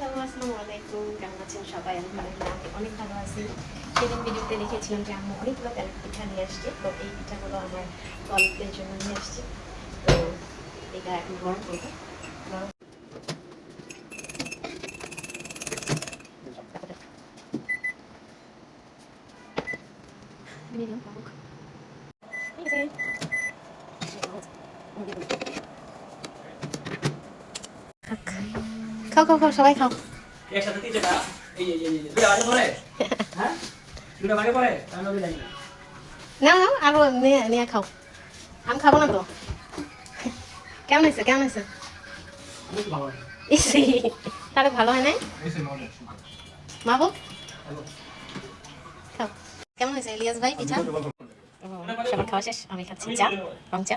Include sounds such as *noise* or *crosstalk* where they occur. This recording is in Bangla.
হ্যালো আসসালামু আলাইকুম কেমন আছেন সবাই আলহামদুলিল্লাহ আমি অনেক ভালো আছি সেদিন ভিডিওতে দেখেছিলাম যে আম্মু অনেকগুলো তেলের পিঠা নিয়ে আসছে তো এই পিঠাগুলো আমার কলেজদের জন্য নিয়ে আসছে তো এটা এখন গরম করব গরম Medium, pamuk. Easy. খাও খাও খাও সবাই খাও। একসাথে তিনটা এই এই এই এই, দুটা *laughs* হ্যাঁ? দুটা বাজে পরে আমি ওকে জানি না। না না আরও নিয়ে নিয়ে খাও। আমি খাব না তো। কেমন হয়েছে কেমন হয়েছে? না তাহলে ভালো হয় নাই? মাবু খাও। কেমন হয়েছে ইলিয়াস ভাই পিঠা? সবার খাওয়া শেষ? আমি খাচ্ছি চা রং চা।